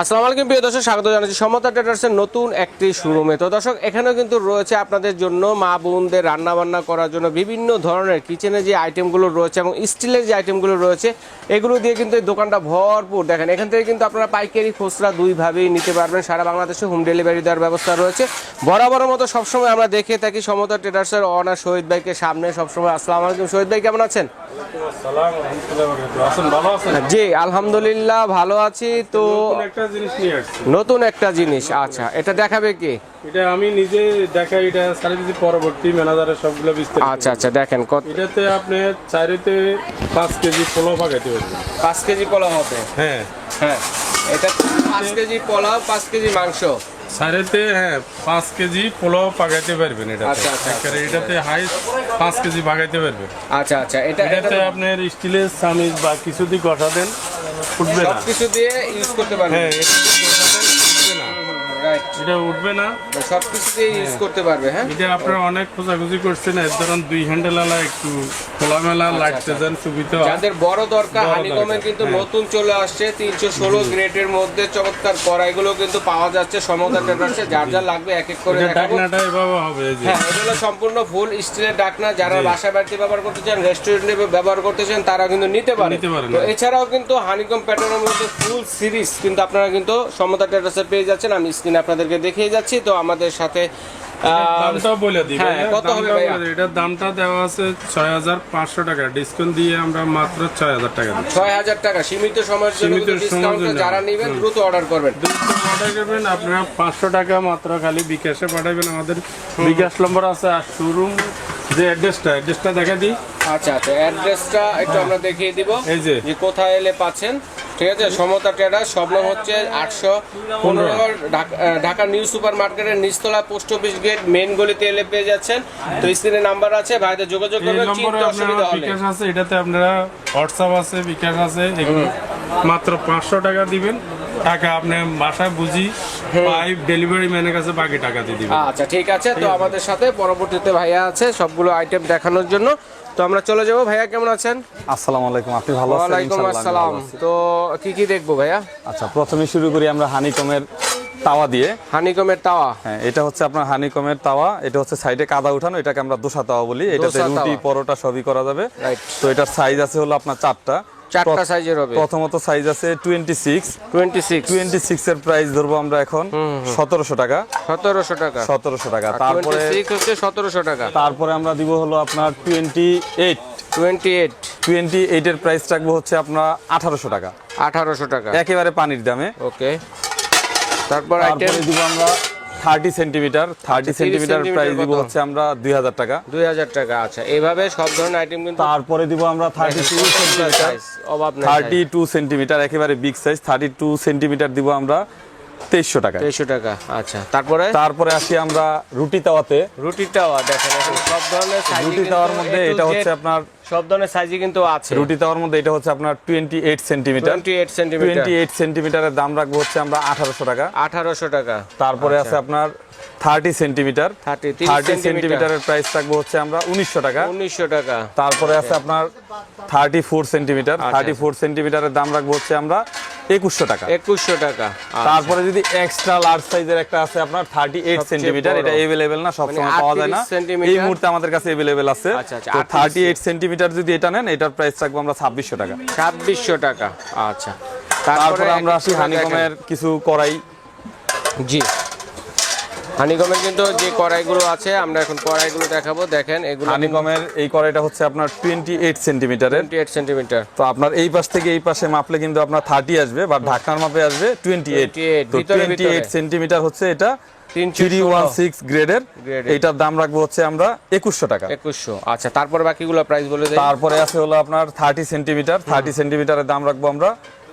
আসসালামু আলাইকুম প্রিয় দর্শক স্বাগত জানাচ্ছি সমতা ট্রেডার্সের নতুন একটি শোরুমে। তো দর্শক এখানেও কিন্তু রয়েছে আপনাদের জন্য মা বোনদের রান্না বান্না করার জন্য বিভিন্ন ধরনের কিচেনে যে আইটেমগুলো রয়েছে এবং স্টিলের যে আইটেমগুলো রয়েছে এগুলো দিয়ে কিন্তু এই দোকানটা ভরপুর। দেখেন এখান থেকে কিন্তু আপনারা পাইকারি খুচরা দুইভাবেই নিতে পারবেন। সারা বাংলাদেশে হোম ডেলিভারি দেওয়ার ব্যবস্থা রয়েছে। বরাবর মতো সবসময় আমরা দেখে থাকি সমতা ট্রেডার্সের অনার শহীদ ভাইকে সামনে সবসময়। আসসালামু আলাইকুম শহীদ ভাই কেমন আছেন? জি আলহামদুলিল্লাহ ভালো আছি। তো একটা জিনিস নিয়ে আসছি। নতুন একটা জিনিস আচ্ছা এটা দেখাবে কি? এটা আমি নিজে দেখাই এটা সার্ভিস পরবর্তী ম্যানেজারের সবগুলো বিস্তারিত। আচ্ছা আচ্ছা দেখেন কত এটাতে আপনি চারিতে পাঁচ কেজি পোলাও পাকাইতে পারবেন। পাঁচ কেজি পোলাও হবে? হ্যাঁ। হ্যাঁ এটা পাঁচ কেজি পোলাও পাঁচ কেজি মাংস? চারিতে হ্যাঁ পাঁচ কেজি পোলাও পাকাইতে পারবেন এটা আচ্ছা, আচ্ছা, একেবারে এটাতে হাই পাঁচ কেজি পাকাইতে পারবেন। আচ্ছা আচ্ছা এটা এটাতে এটা আপনার স্টিলের চামিচ বা কিছু দিয়ে কষা দেন। উঠবে না। সব কিছু দিয়ে ইউজ করতে পারবে। হ্যাঁ এটা উঠবে না। রাইট এটা উঠবে না। সব কিছু দিয়ে ইউজ করতে পারবে হ্যাঁ? এটা আপনারা অনেক খোঁজাখুঁজি করছেন এর ধরুন দুই হ্যান্ডেল আলা একটু খোলামেলা লাইটতে সুবিধা যাদের বড় দরকার হানিকমের কিন্তু হ্যাঁ। নতুন চলে আসছে তিনশো ষোলো গ্রেডের মধ্যে চমৎকার কড়াইগুলো কিন্তু পাওয়া যাচ্ছে সমতা ট্রেডার্সে যার যার লাগবে এক এক করে ডাকনাটা এভাবে হবে হ্যাঁ এটা হলো সম্পূর্ণ ফুল স্টিলের ডাকনা যারা বাসা বাড়িতে ব্যবহার করতে চান রেস্টুরেন্টে ব্যবহার করতে চান তারা কিন্তু নিতে পারে। তো এছাড়াও কিন্তু হানিকম প্যাটার্নের মধ্যে ফুল সিরিজ কিন্তু আপনারা কিন্তু সমতা ট্রেডার্সে পেয়ে যাচ্ছেন। আমি স্ক্রিনে আপনাদেরকে দেখিয়ে যাচ্ছি। তো আমাদের সাথে আহ, বলে দিই হ্যাঁ, দামটা দেওয়া আছে ছয় হাজার পাঁচশো টাকা। ডিসকাউন্ট দিয়ে আমরা মাত্র ছয় হাজার টাকা ছয় হাজার টাকা। সীমিত সময়ের সীমিত যারা নেবেন দ্রুত অর্ডার করবেন। অর্ডার করবেন আপনারা পাঁচশো টাকা মাত্র খালি বিকাশে পাঠাবেন আমাদের। বিকাশ নম্বর আছে আর শোরুম যে অ্যাড্রেসটা অ্যাড্রেসটা দেখা দিই। আচ্ছা আচ্ছা অ্যাড্রেসটা একটু আমরা দেখিয়ে দিব এই যে। কোথায় এলে পাচ্ছেন। ঠিক আছে সমতা ট্রেডার স্বপ্ন হচ্ছে আটশো পনেরো ঢাকা নিউ সুপার মার্কেটের নিচতলা পোস্ট অফিস গেট মেন গলিতে এলে পেয়ে যাচ্ছেন। তো স্ক্রিনে নাম্বার আছে ভাইদের যোগাযোগ করবেন চিনতে অসুবিধা হলে। বিকাশ আছে এটাতে আপনারা হোয়াটসঅ্যাপ আছে বিকাশ আছে মাত্র পাঁচশো টাকা দিবেন। টাকা আপনি বাসায় বুঝি পাইপ ডেলিভারি ম্যানের কাছে বাকি টাকা দিয়ে দিবেন। আচ্ছা ঠিক আছে। তো আমাদের সাথে পরবর্তীতে ভাইয়া আছে সবগুলো আইটেম দেখানোর জন্য। তো আমরা চলে যাব। ভাইয়া কেমন আছেন? আসসালামু আলাইকুম। আপনি ভালো আছেন? ওয়ালাইকুম ইনশাআল্লাহ আসসালাম। তো কি কি দেখব ভাইয়া? আচ্ছা প্রথমে শুরু করি আমরা হানিকমের তাওয়া দিয়ে। হানিকমের তাওয়া? হ্যাঁ এটা হচ্ছে আপনার হানিকমের তাওয়া। এটা হচ্ছে সাইডে কাদা উঠানো। এটাকে আমরা দোসা তাওয়া বলি। এটাতে রুটি পরোটা সবই করা যাবে. তো এটার সাইজ আছে হলো আপনার চারটা। চারটা সাইজের হবে। প্রথমত সাইজ আছে twenty six twenty six twenty six এর প্রাইস ধরবো আমরা এখন সতেরোশো টাকা। সতেরোশো টাকা। সতেরোশো টাকা। তারপরে তারপরে সিক্স হচ্ছে সতেরোশো টাকা। তারপরে আমরা দিব হলো আপনার twenty eight twenty eight twenty এইটের প্রাইস রাখব হচ্ছে আপনার আঠারোশো টাকা। আঠারোশো টাকা। একেবারে পানির দামে। ওকে তারপর আইটেম দিব আমরা thirty centimetre thirty centimetre price দিব হচ্ছে আমরা দুই হাজার টাকা। দুই হাজার টাকা আচ্ছা। এইভাবে সব ধরনের আইটেম কিন্তু তারপরে দিব আমরা থার্টি টু সেন্টিমিটার অভাব থার্টি টু সেন্টিমিটার একেবারে big size thirty two centimetre দিব আমরা তেইশশো টাকা তেইশশো টাকা আচ্ছা। তারপরে? তারপরে আসি আমরা রুটি তাওয়াতে। রুটিটাও দেখেন এখন সব ধরনের রুটি তাওয়ার মধ্যে এটা হচ্ছে আপনার সব ধরনের সাইজই কিন্তু আছে। রুটি তাওয়ার মধ্যে এটা হচ্ছে আপনার twenty eight centimetre twenty eight centimetre twenty সেন্টিমিটারের দাম রাখব হচ্ছে আমরা আঠারোশো টাকা। আঠারোশো টাকা। তারপরে আছে আপনার থার্টি সেন্টিমিটার 30, 30 থার্টি সেন্টিমিটারের প্রাইস রাখব হচ্ছে আমরা উনিশশো টাকা। উনিশশো টাকা। তারপরে আছে আপনার thirty four centimetre thirty four সেন্টিমিটারের দাম রাখব হচ্ছে আমরা একুশশো টাকা। একুশশো টাকা। আচ্ছা। তারপরে যদি এক্সট্রা লার্জ সাইজের একটা আছে আপনার থার্টি এইট সেন্টিমিটার এটা এভেলেবেল না সবসময় মানে পাওয়া যায় না। এই মুহূর্তে আমাদের কাছে এভেলেবেল আছে। তো 38 থার্টি এইট সেন্টিমিটার যদি এটা নেন এটার প্রাইস থাকব আমরা ছাব্বিশশো টাকা। ছাব্বিশশো টাকা আচ্ছা। তারপরে আমরা আসি হানিকমের কিছু করাই জি। হানিকমের কিন্তু যে কড়াইগুলো আছে আমরা এখন কড়াইগুলো দেখাবো। দেখেন এগুলো হানিকমের এই কড়াইটা হচ্ছে আপনার টোয়েন্টি এইট সেন্টিমিটারের টোয়েন্টি এইট সেন্টিমিটার তো আপনার এই পাশ থেকে এই পাশে মাপলে কিন্তু আপনার থার্টি আসবে বা ঢাকনার মাপে আসবে 28 তো ভিতরে। টোয়েন্টি এইট ভিতরে। সেন্টিমিটার হচ্ছে এটা তিনশো থ্রি ওয়ান সিক্স গ্রেডের। গ্রেডের। এইটার দাম রাখব হচ্ছে আমরা একুশশো টাকা। একুশশো। আচ্ছা তারপর বাকিগুলো প্রাইস বলে দেয় তারপরে আছে হলো আপনার থার্টি সেন্টিমিটার থার্টি সেন্টিমিটারের দাম রাখব আমরা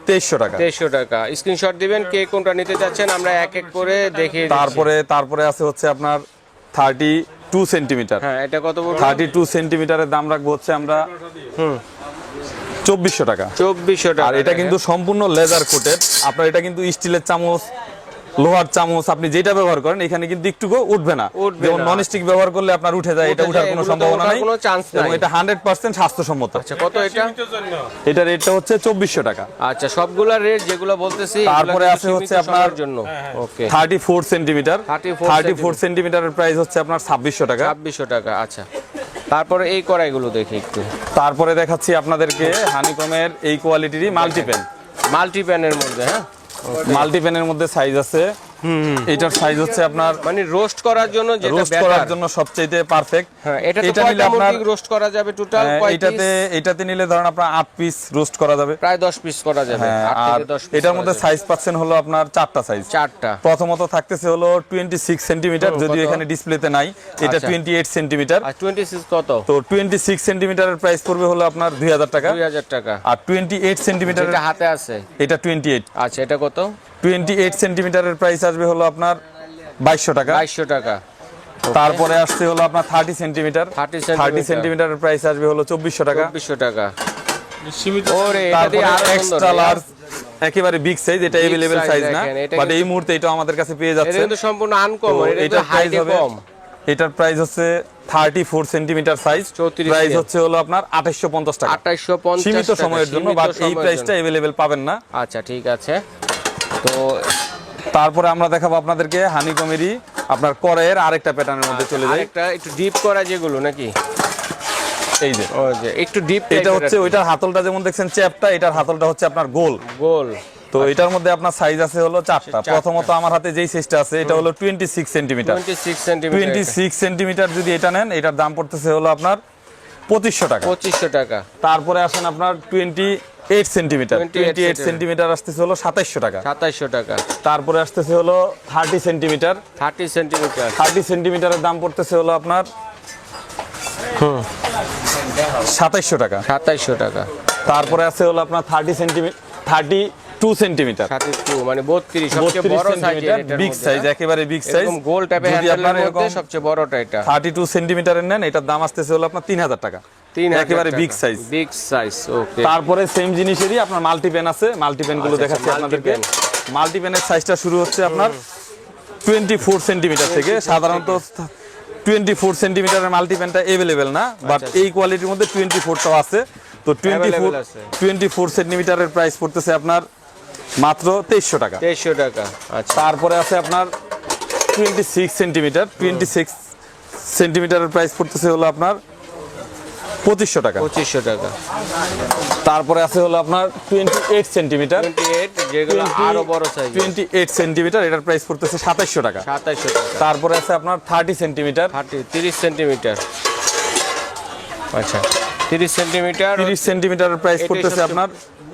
তেইশশো টাকা। তেইশশো টাকা। স্ক্রিনশট দিবেন কে কোনটা নিতে চাচ্ছেন আমরা এক এক করে দেখি তারপরে তারপরে আছে হচ্ছে আপনার থার্টি টু সেন্টিমিটার হ্যাঁ এটা কত থার্টি টু সেন্টিমিটারের দাম রাখব হচ্ছে আমরা চব্বিশশো টাকা। চব্বিশশো টাকা আর এটা কিন্তু সম্পূর্ণ লেজার কোটেড আপনার এটা কিন্তু স্টিলের চামচ লোহার চামচ আপনি যেটা ব্যবহার করেন এখানে কিন্তু একটুকু উঠবে না। যেমন নন স্টিক ব্যবহার করলে আপনার উঠে যায় এটা উঠার কোনো সম্ভাবনা নাই। কোনো এবং নাই। এটা হান্ড্রেড পার্সেন্ট স্বাস্থ্যসম্মত। আচ্ছা কত এটা? এটা রেটটা হচ্ছে চব্বিশশো টাকা। আচ্ছা সবগুলা রেট যেগুলো বলতেছি তারপরে আছে হচ্ছে আপনার- জন্য। Okay thirty four centimetre 34 thirty four সেন্টিমিটারের price হচ্ছে আপনার ছাব্বিশশো টাকা। ছাব্বিশশো টাকা আচ্ছা। তারপরে এই কড়াইগুলো দেখি একটু। তারপরে দেখাচ্ছি আপনাদেরকে হানিকমের এই কোয়ালিটিরই মাল্টিপেন মাল্টি প্যানের মধ্যে হ্যাঁ? মাল্টিপেনের মধ্যে সাইজ আছে। এটার সাইজ হচ্ছে আপনার মানে রোস্ট করার জন্য যেটা রোস্ট করার জন্য সবচেয়ে পারফেক্ট হ্যাঁ এটা এটা নিলে আপনার রোস্ট করা যাবে টোটাল এটাতে এটাতে নিলে ধরেন আপনার আট পিস রোস্ট করা যাবে। প্রায় 10 পিস করা যাবে। হ্যাঁ আট আর থেকে 10 piece এটার মধ্যে সাইজ পাচ্ছেন হলো আপনার চারটা সাইজ চারটা। প্রথমত থাকতেছে হলো টোয়েন্টি সিক্স সেন্টিমিটার হুম, যদিও কত? এখানে ডিসপ্লেতে নাই এটা আচ্ছা। টোয়েন্টি এইট সেন্টিমিটার আর 26 কত? তো টোয়েন্টি সিক্স সেন্টিমিটারের প্রাইস পড়বে হলো আপনার দুই হাজার টাকা। 2000 টাকা। আর টোয়েন্টি এইট সেন্টিমিটারের হাতে আছে। এটা টোয়েন্টি এইট আচ্ছা এটা কত? টোয়েন্টি এইট সেন্টিমিটারের প্রাইস আসবে হলো আপনার বাইশশো টাকা। 2200 টাকা। তারপরে আসছে হলো আপনার থার্টি সেন্টিমিটার 30 থার্টি সেন্টিমিটারের প্রাইস আসবে হলো চব্বিশশো টাকা। 2400 টাকা। ওরে এটা দিয়ে আরও এক্সট্রা লার্জ একেবারে বিগ সাইজ এটা size সাইজ না। বাট এই মুহূর্তে এটা আমাদের কাছে পেয়ে এটা যাচ্ছে। কিন্তু সম্পূর্ণ আনকমন এটা হাইটে হবে কম। এটার প্রাইস হচ্ছে thirty four centimetre size 34 price হচ্ছে হলো আপনার আঠাশশো পঞ্চাশ টাকা। 2850 সীমিত সময়ের জন্য বাট এই প্রাইসটা। এভেলেবেল পাবেন না। আচ্ছা ঠিক আছে। তো তারপরে আমরা দেখাবো আপনাদেরকে হানি হানিকমেরই আপনার করের আরেকটা প্যাটার্নের মধ্যে চলে যাই। আরেকটা একটু ডিপ করা যেগুলো নাকি? এই যে। ও যে একটু ডিপ এটা হচ্ছে ওইটার হাতলটা যেমন দেখছেন চ্যাপটা এটার হাতলটা হচ্ছে আপনার গোল। গোল। তো এটার মধ্যে আপনার সাইজ আছে হলো চারটা। প্রথমত আমার হাতে যেই সাইজটা আছে এটা হলো twenty six centimetre 26 centimetre twenty six centimetre যদি এটা নেন এটার দাম পড়তেছে হলো আপনার পঁচিশশো টাকা। 2500 টাকা। তারপরে আসেন আপনার টোয়েন্টি এইট সেন্টিমিটার 28 টোয়েন্টি আসতেছে হলো সাতাইশশো টাকা। 2700 টাকা। তারপরে আসতেছে হলো থার্টি সেন্টিমিটার 30 সেন্টিমিটার থার্টি সেন্টিমিটারের দাম পড়তেছে হলো আপনার সাতাইশশো টাকা। 2700 টাকা। তারপরে আছে হলো আপনার thirty centimetre thirty two centimetre 32 মানে 32 সবচেয়ে বড় সাইজ বিগ সাইজ একেবারে বিগ সাইজ এরকম গোল টাইপের হ্যান্ডেলের মধ্যে সবচেয়ে বড়টা এটা। থার্টি টু সেন্টিমিটারের নেন এটার দাম আসতেছে হলো আপনার তিন হাজার টাকা। 3000 একেবারে big size big size okay তারপরে সেম জিনিসেরই আপনার মাল্টিপেন আছে। মাল্টিপেনগুলো আচ্ছা, দেখাচ্ছি আচ্ছা, আপনাদেরকে। মাল্টিপেনের সাইজটা শুরু হচ্ছে আপনার টোয়েন্টি ফোর সেন্টিমিটার থেকে। সাধারণত টোয়েন্টি ফোর সেন্টিমিটারের মাল্টিপেনটা এভেলেবেল না বাট এই কোয়ালিটির মধ্যে টোয়েন্টি ফোরটাও আছে। তো টোয়েন্টি ফোর টোয়েন্টি ফোর সেন্টিমিটারের প্রাইস পড়তেছে আপনার মাত্র তেইশশো টাকা। 2300 টাকা আচ্ছা। তারপরে আছে আপনার twenty six centimetre twenty six সেন্টিমিটারের price পড়তেছে হলো আপনার পঁচিশশো টাকা। 2500 টাকা। তারপরে আছে হলো আপনার টোয়েন্টি এইট সেন্টিমিটার যেগুলো আরও বড় সাইজ টোয়েন্টি এইট সেন্টিমিটার এটার প্রাইস পড়তেছে সাতাইশশো টাকা। 2700 টাকা। তারপরে আছে আপনার থার্টি সেন্টিমিটার 30 30 সেন্টিমিটার আচ্ছা। 30 সেন্টিমিটার তিরিশ সেন্টিমিটারের প্রাইস পড়তেছে আপনার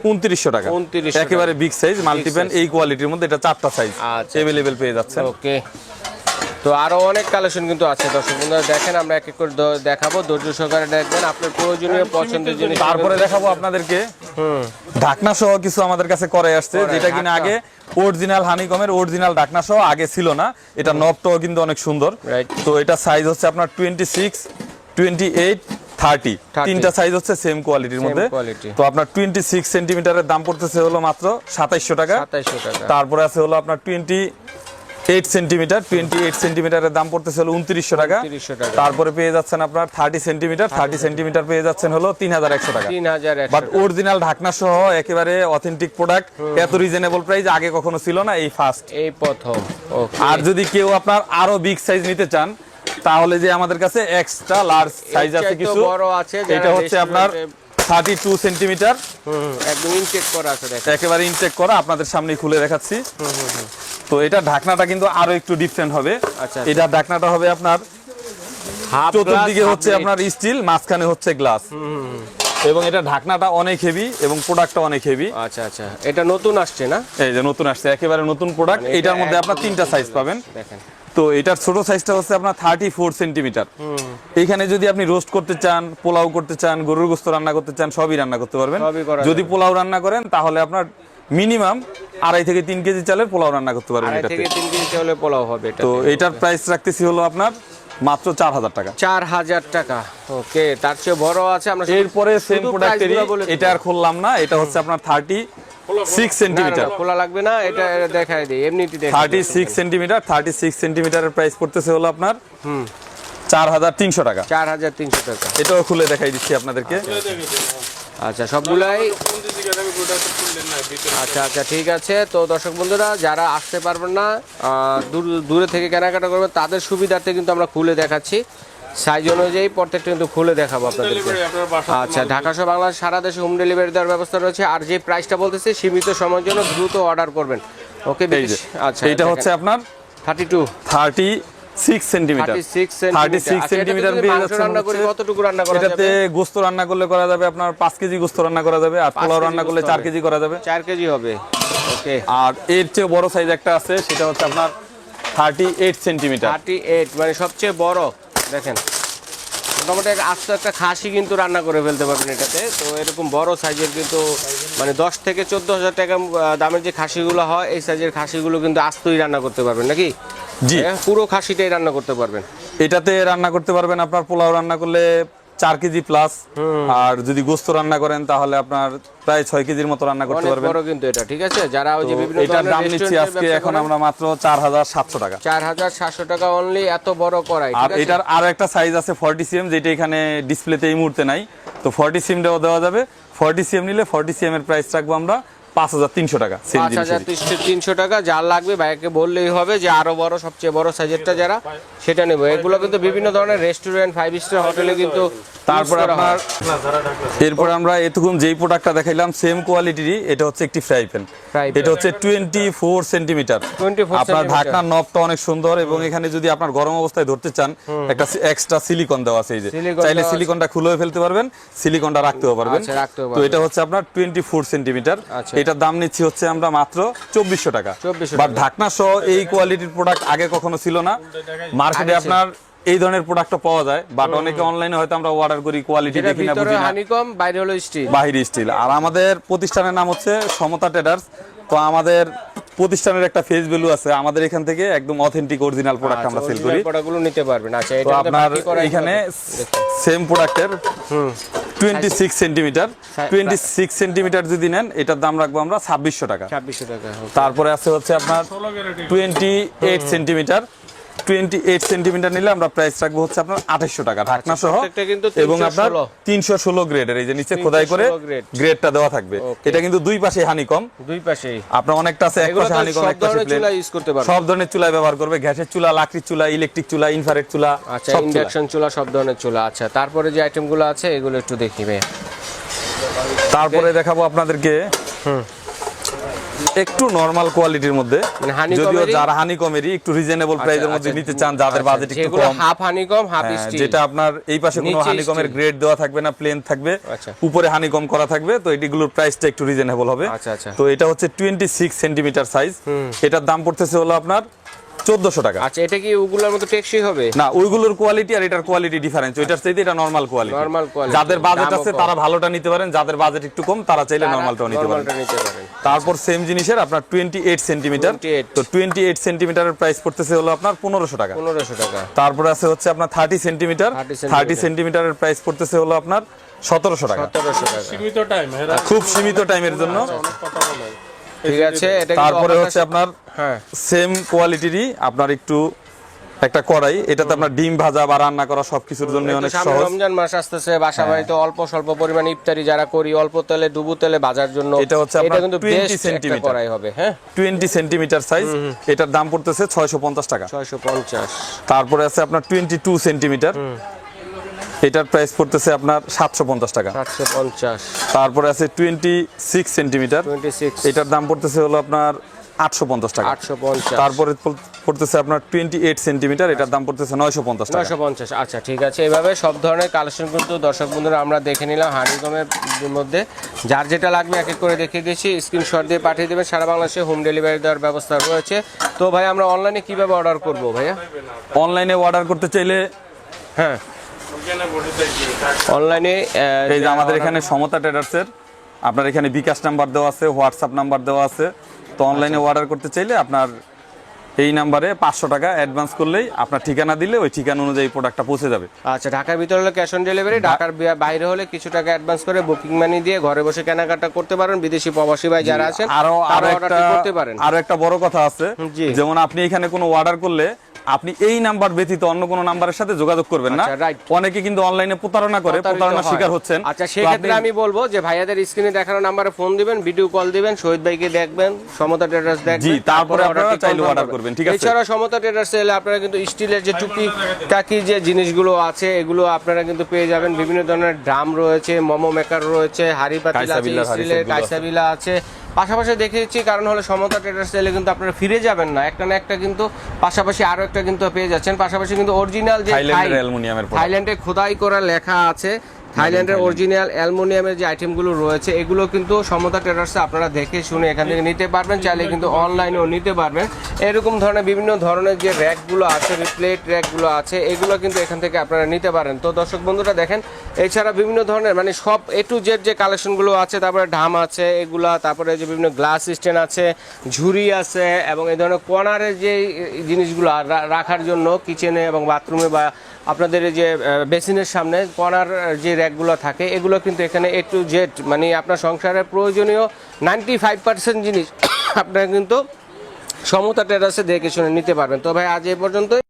উনত্রিশশো টাকা। 2900 একেবারে বিগ সাইজ মাল্টিপ্যান এই কোয়ালিটির মধ্যে এটা চারটা সাইজ আচ্ছা। এভেলেবেল পেয়ে যাচ্ছে ওকে তো আরও অনেক কালেকশন কিন্তু আছে দর্শক বন্ধুরা। দেখেন আমরা এক এক করে দেখাবো ধৈর্য সহকারে দেখবেন। আপনার প্রয়োজনীয় পছন্দের জিনিস তারপরে দেখাবো আপনাদেরকে। ঢাকনা সহ কিছু আমাদের কাছে করে আসছে যেটা কিনা আগে অরিজিনাল হানিকমের অরিজিনাল ঢাকনা সহ আগে ছিল না। এটা নবটাও কিন্তু অনেক সুন্দর. তো এটা সাইজ হচ্ছে আপনার twenty six twenty eight thirty তিনটা সাইজ হচ্ছে সেম কোয়ালিটির মধ্যে। তো আপনার টোয়েন্টি সিক্স সেন্টিমিটারের দাম পড়তেছে হলো মাত্র সাতাইশশো টাকা। 2700 টাকা। তারপরে আছে হলো আপনার twenty eight centimetre twenty eight সেন্টিমিটারের দাম পড়তেছে হলো উনত্রিশশো টাকা। 2900 টাকা। তারপরে পেয়ে যাচ্ছেন আপনার থার্টি সেন্টিমিটার থার্টি সেন্টিমিটার পেয়ে যাচ্ছেন হলো তিন হাজার একশো টাকা। 3100 বাট অরিজিনাল ঢাকনা সহ একেবারে অথেন্টিক প্রোডাক্ট এত রিজনেবল প্রাইস আগে কখনো ছিল না এই ফার্স্ট এই প্রথম আর যদি কেউ আপনার আরও বিগ সাইজ নিতে চান তাহলে যে আমাদের কাছে এক্সট্রা লার্জ সাইজ আছে কিছু বড় আছে, এটা হচ্ছে আপনার থার্টি টু সেন্টিমিটার একদম ইনটেক করা আছে দেখেন। একেবারে ইনটেক করা আপনাদের সামনে খুলে দেখাচ্ছি। তো এটা ঢাকনাটা কিন্তু আরও একটু ডিফারেন্ট হবে। আচ্ছা। এটা ঢাকনাটা হবে আপনার হাফ চতুর্দিকে হচ্ছে আপনার স্টিল মাঝখানে হচ্ছে গ্লাস এবং এটা ঢাকনাটা অনেক হেভি এবং প্রোডাক্টটা অনেক হেভি আচ্ছা আচ্ছা। এটা নতুন আসছে না? এই যে নতুন আসছে একেবারে নতুন প্রোডাক্ট মানে এটার মধ্যে আপনার তিনটা সাইজ পাবেন। দেখেন। তো এটার ছোট সাইজটা হচ্ছে আপনার থার্টি ফোর সেন্টিমিটার এখানে যদি আপনি রোস্ট করতে চান পোলাও করতে চান গরুর গোস্ত রান্না করতে চান সবই রান্না করতে পারবেন। যদি পোলাও রান্না করেন তাহলে আপনার মিনিমাম আড়াই থেকে তিন কেজি চালের পোলাও রান্না করতে পারবেন এটাতে। থেকে তিন কেজি চাউলে পোলাও হবে তো এটার প্রাইস রাখতেছি হলো আপনার মাত্র চার হাজার টাকা। চার হাজার টাকা। ওকে তার চেয়ে বড় আছে আমরা এরপরে সেম প্রোডাক্টেরই এটা আর খুললাম না এটা হচ্ছে আপনার থার্টি খোলা লাগবে না এটা দেখাই দিই এমনিতে দেখাই থার্টি দিই। Six centimetre thirty six price পড়তেছে হলো আপনার চার হাজার তিনশো টাকা। চার হাজার তিনশো টাকা। এটাও খুলে দেখাই দিচ্ছি আপনাদেরকে। আচ্ছা সবগুলাই আচ্ছা আচ্ছা ঠিক আছে। তো দর্শক বন্ধুরা যারা আসতে পারবেন না আহ, দূর- দূরে থেকে কেনাকাটা করবেন তাদের সুবিধার্থে কিন্তু আমরা খুলে দেখাচ্ছি। সাইজ অনুযায়ী প্রত্যেকটা কিন্তু খুলে দেখাবো আপনাদেরকে। আচ্ছা ঢাকা সহ বাংলাদেশ সারা দেশে হোম ডেলিভারি দেওয়ার ব্যবস্থা রয়েছে। আর যে প্রাইসটা বলতেছে সীমিত সময়ের জন্য দ্রুত অর্ডার করবেন। ওকে আচ্ছা এইটা হচ্ছে আপনার থার্টি টু থার্টি রান্না করলে করা যাবে আপনার পাঁচ কেজি গোস্ত রান্না করা যাবে আর পোলাও রান্না করলে চার কেজি করা যাবে। চার কেজি হবে ওকে। আর এর চেয়ে বড় সাইজ একটা আছে সেটা হচ্ছে আপনার thirty eight centimetre thirty eight মানে সবচেয়ে বড়। দেখেন মোটামুটি আস্ত একটা খাসি কিন্তু রান্না করে ফেলতে পারবেন এটাতে। তো এরকম বড় সাইজের কিন্তু মানে দশ থেকে চোদ্দ হাজার টাকা দামের যে খাসিগুলো হয় এই সাইজের খাসিগুলো কিন্তু আস্তই রান্না করতে পারবেন নাকি? জি। হ্যাঁ, পুরো খাসিটাই রান্না করতে পারবেন। এটাতে রান্না করতে পারবেন আপনার পোলাও রান্না করলে চার কেজি প্লাস আর যদি গোস্ত রান্না করেন তাহলে আপনার প্রায় ছয় কেজির মতো রান্না করতে পারবেন। বড় কিন্তু এটা ঠিক আছে? যারা ওই যে বিভিন্ন এটার দাম নিচ্ছি আজকে এখন আমরা মাত্র চার হাজার সাতশো টাকা। চার হাজার সাতশো টাকা অনলি এত বড় করাই আর এটার আরও একটা সাইজ আছে ফর্টি সিএম যেটা এখানে ডিসপ্লেতে এই মুহূর্তে নাই। তো ফর্টি সিএমটাও দেওয়া যাবে। ফর্টি সিএম নিলে ফর্টি সিএম এর প্রাইস রাখব আমরা। পাঁচ হাজার তিনশো টাকা পাঁচ হাজার তিনশো টাকা যার লাগবে ভাইকে বললেই হবে যে আরও বড় সবচেয়ে বড় সাইজেরটা যারা সেটা নেব। এগুলো কিন্তু বিভিন্ন ধরনের রেস্টুরেন্ট ফাইভ স্টার হোটেলে কিন্তু তারপর আপনার এরপর আমরা এতক্ষণ যেই প্রোডাক্টটা দেখাইলাম সেম কোয়ালিটিরই এটা হচ্ছে একটি ফ্রাই প্যান এটা হচ্ছে টোয়েন্টি ফোর সেন্টিমিটার আপনার ঢাকনার নবটা অনেক সুন্দর এবং এখানে যদি আপনার গরম অবস্থায় ধরতে চান একটা এক্সট্রা সিলিকন দেওয়া আছে এই যে। চাইলে সিলিকনটা খুলেও ফেলতে পারবেন সিলিকনটা রাখতেও পারবেন। আচ্ছা, তো এটা হচ্ছে আপনার টোয়েন্টি ফোর সেন্টিমিটার। এটার দাম নিচ্ছি হচ্ছে আমরা মাত্র চব্বিশশো টাকা। 2400 বাট ঢাকনা সহ এই কোয়ালিটির প্রোডাক্ট আগে কখনো ছিল না। মার্কেটে আপনার এই ধরনের প্রোডাক্টটা পাওয়া যায় বাট অনেকে অনলাইনে হয়তো আমরা অর্ডার করি কোয়ালিটি দেখি না বুঝি না। হানিকম বাইরে হলো স্টিল বাইরে স্টিল আর আমাদের প্রতিষ্ঠানের নাম হচ্ছে সমতা ট্রেডার্স তো আমাদের প্রতিষ্ঠানের একটা ফেস ভ্যালু আছে। আমাদের এখান থেকে একদম অথেন্টিক অরিজিনাল প্রোডাক্ট আমরা সেল করি। প্রোডাক্টগুলো নিতে পারবেন। আচ্ছা এটা আপনার এখানে সেম প্রোডাক্টের twenty six centimetre twenty six centimetre যদি নেন এটার দাম রাখব আমরা ছাব্বিশশো টাকা। ছাব্বিশশো টাকা তারপরে আছে হচ্ছে আপনার twenty eight centimetre twenty eight centimetre নিলে আমরা প্রাইস রাখব হচ্ছে আপনার আঠাশশো টাকা। ঢাকনা সহ এবং আপনার তিনশো ষোলো গ্রেডের এই যে নিচে খোদাই করে 316 grade। গ্রেডটা দেওয়া থাকবে। এটা কিন্তু দুই পাশে হানিকম দুই পাশেই। আপনার অনেকটা আছে এক পাশে এক পাশে সব ধরনের চুলা ব্যবহার করবে। গ্যাসের চুলা লাকড়ির চুলা ইলেকট্রিক চুলা ইনফ্রারেড চুলা আচ্ছা ইন্ডাকশন চুলা। সব ধরনের চুলা। আচ্ছা তারপরে যে আইটেমগুলো আছে এগুলো একটু তারপরে দেখাবো আপনাদেরকে একটু নরমাল কোয়ালিটির মধ্যে। মানে যদিও যারা হানি কমেরই একটু রিজনেবল প্রাইসের মধ্যে আচ্ছা, নিতে চান যাদের বাজেট একটু কম। হাফ হানি কম হাফ স্টিল যেটা আপনার এই পাশে কোনো হানি কমের গ্রেড দেওয়া থাকবে না প্লেন থাকবে। আচ্ছা। উপরে হানিকম করা থাকবে তো এটিগুলোর প্রাইসটা একটু রিজনেবল হবে। আচ্ছা, আচ্ছা। তো এটা হচ্ছে টোয়েন্টি সিক্স সেন্টিমিটার সাইজ এটার দাম পড়তেছে হলো আপনার চোদ্দশো টাকা। আচ্ছা এটা কি ওগুলোর মতো টেকসই হবে? না ওইগুলোর কোয়ালিটি আর এটার কোয়ালিটি ডিফারেন্স ওইটার চাইতে এটা নরমাল কোয়ালিটি Normal quality। যাদের বাজেট আছে তারা ভালোটা নিতে পারেন যাদের বাজেট একটু কম তারা চাইলে নরমালটাও নিতে পারেন। নরমালটা নিতে পারেন। তারপর সেম জিনিসের আপনার টোয়েন্টি এইট সেন্টিমিটার 28 তো টোয়েন্টি প্রাইস পড়তেছে হলো আপনার পনেরোশো টাকা। পনেরোশো টাকা। তারপরে আছে হচ্ছে আপনার থার্টি সেন্টিমিটার 30 centimeter। থার্টি সেন্টিমিটারের প্রাইস পড়তেছে হলো আপনার সতেরোশো টাকা। সতেরোশো টাকা। সীমিত টাইম খুব সীমিত টাইমের জন্য। আচ্ছা, ঠিক আছে এটা তারপরে হচ্ছে আপনার হ্যাঁ। সেম কোয়ালিটিরই আপনার একটু একটা কড়াই এটাতে আপনার ডিম ভাজা বা রান্না করা সবকিছুর জন্য অনেক সহজ। রমজান মাস আসতেছে বাসা বাড়িতে অল্প স্বল্প পরিমাণে ইফতারি যারা করি অল্প তেলে ডুবু তেলে ভাজার জন্য এটা হচ্ছে আপনার কিন্তু 20 বেস্ট একটা সেন্টিমিটার। করাই হবে হ্যাঁ। টোয়েন্টি সেন্টিমিটার সাইজ এটার দাম পড়তেছে ছয়শো পঞ্চাশ টাকা। ছয়শো পঞ্চাশ। তারপরে আছে আপনার টোয়েন্টি টু সেন্টিমিটার এটার প্রাইস পড়তেছে আপনার সাতশো পঞ্চাশ টাকা। সাতশো পঞ্চাশ। তারপরে আছে টোয়েন্টি সিক্স সেন্টিমিটার এটার দাম পড়তেছে হলো আপনার আটশো পঞ্চাশ টাকা। আটশো পঞ্চাশ। তারপরে পড়তেছে আপনার টোয়েন্টি এইট সেন্টিমিটার এটার দাম পড়তেছে নয়শো পঞ্চাশ টাকা। নয়শো পঞ্চাশ আচ্ছা ঠিক আছে। এভাবে সব ধরনের কালেকশন কিন্তু দর্শক বন্ধুরা আমরা দেখে নিলাম হানিকমের মধ্যে। যার যেটা লাগবে এক এক করে দেখিয়ে দিয়েছি স্ক্রিনশট দিয়ে পাঠিয়ে দেবেন সারা বাংলাদেশে হোম ডেলিভারি দেওয়ার ব্যবস্থা রয়েছে। তো ভাই আমরা অনলাইনে কীভাবে অর্ডার করব ভাইয়া? অনলাইনে অর্ডার করতে চাইলে হ্যাঁ। অনলাইনে এই যে আমাদের এখানে সমতা ট্রেডার্সের আপনার এখানে বিকাশ নাম্বার দেওয়া আছে হোয়াটসঅ্যাপ নাম্বার দেওয়া আছে। তো অনলাইনে অর্ডার করতে চাইলে আপনার এই নাম্বারে পাঁচশো টাকা অ্যাডভান্স করলেই আপনার ঠিকানা দিলে ওই ঠিকানা অনুযায়ী প্রোডাক্টটা পৌঁছে যাবে। আচ্ছা ঢাকার ভিতরে হলে ক্যাশ অন ডেলিভারি ঢাকার বাইরে হলে কিছু টাকা অ্যাডভান্স করে বুকিং মানি দিয়ে ঘরে বসে কেনাকাটা করতে পারেন। বিদেশি প্রবাসী ভাই যারা আছেন আরও আরও একটা করতে পারেন। আরও একটা বড় কথা আছে। যেমন আপনি এখানে কোনো অর্ডার করলে আপনি এই নাম্বার ব্যতীত অন্য কোনো নাম্বারের সাথে যোগাযোগ করবেন না আচ্ছা, অনেকে কিন্তু অনলাইনে প্রতারণা করে হয়। শিকার হচ্ছেন আচ্ছা সেক্ষেত্রে আপনি- আমি বলব যে ভাইয়াদের স্ক্রিনে দেখানো নাম্বারে ফোন দিবেন ভিডিও কল দিবেন শহীদ ভাইকে দেখবেন সমতা ট্রেডার্স দেখবেন জি, তারপরে আপনারা চাইলে অর্ডার করবেন। ঠিক আছে? এছাড়া সমতা ট্রেডার্স এলে আপনারা কিন্তু স্টিলের যে টুকি টাকি যে জিনিসগুলো আছে এগুলো আপনারা কিন্তু পেয়ে যাবেন বিভিন্ন ধরনের ড্রাম রয়েছে মোমো মেকার রয়েছে হাড়ি পাতিল আছে স্টিলের সেটগুলো আছে। কাইসাবিলা দেখে দিচ্ছি দেখেছি কারণ হলো সমতা ট্রেডার্স এলে কিন্তু আপনারা ফিরে যাবেন না। একটা না একটা কিন্তু পাশাপাশি আরও একটা কিন্তু পেয়ে যাচ্ছেন। পাশাপাশি কিন্তু অরিজিনাল যে থাইল্যান্ডের খোদাই করা লেখা আছে। থাইল্যান্ডের অরিজিনাল অ্যালুমিনিয়ামের যে আইটেমগুলো রয়েছে এগুলো কিন্তু সমতা ট্রেডার্সে আপনারা দেখে শুনে এখান থেকে নিতে পারবেন চাইলে কিন্তু অনলাইনেও নিতে পারবেন। এরকম ধরনের বিভিন্ন ধরনের যে র্যাকগুলো আছে প্লেট র্যাকগুলো আছে এগুলো কিন্তু এখান থেকে আপনারা নিতে পারেন। তো দর্শক বন্ধুরা দেখেন এছাড়া বিভিন্ন ধরনের মানে সব এ টু জেড যে কালেকশনগুলো আছে তারপরে ঢাম আছে এগুলা তারপরে যে বিভিন্ন গ্লাস স্ট্যান্ড আছে ঝুড়ি আছে এবং এই ধরনের কর্নারের যে জিনিসগুলো রাখার জন্য কিচেনে এবং বাথরুমে বা আপনাদের যে বেসিনের সামনে করার যে র্যাকগুলো থাকে, এগুলো কিন্তু এখানে এ টু জেড মানে আপনার সংসারের প্রয়োজনীয় নাইনটি ফাইভ পার্সেন্ট জিনিস আপনারা কিন্তু সমতা টেরাসে দেখে শুনে নিতে পারবেন। তো ভাই, আজ এ পর্যন্তই।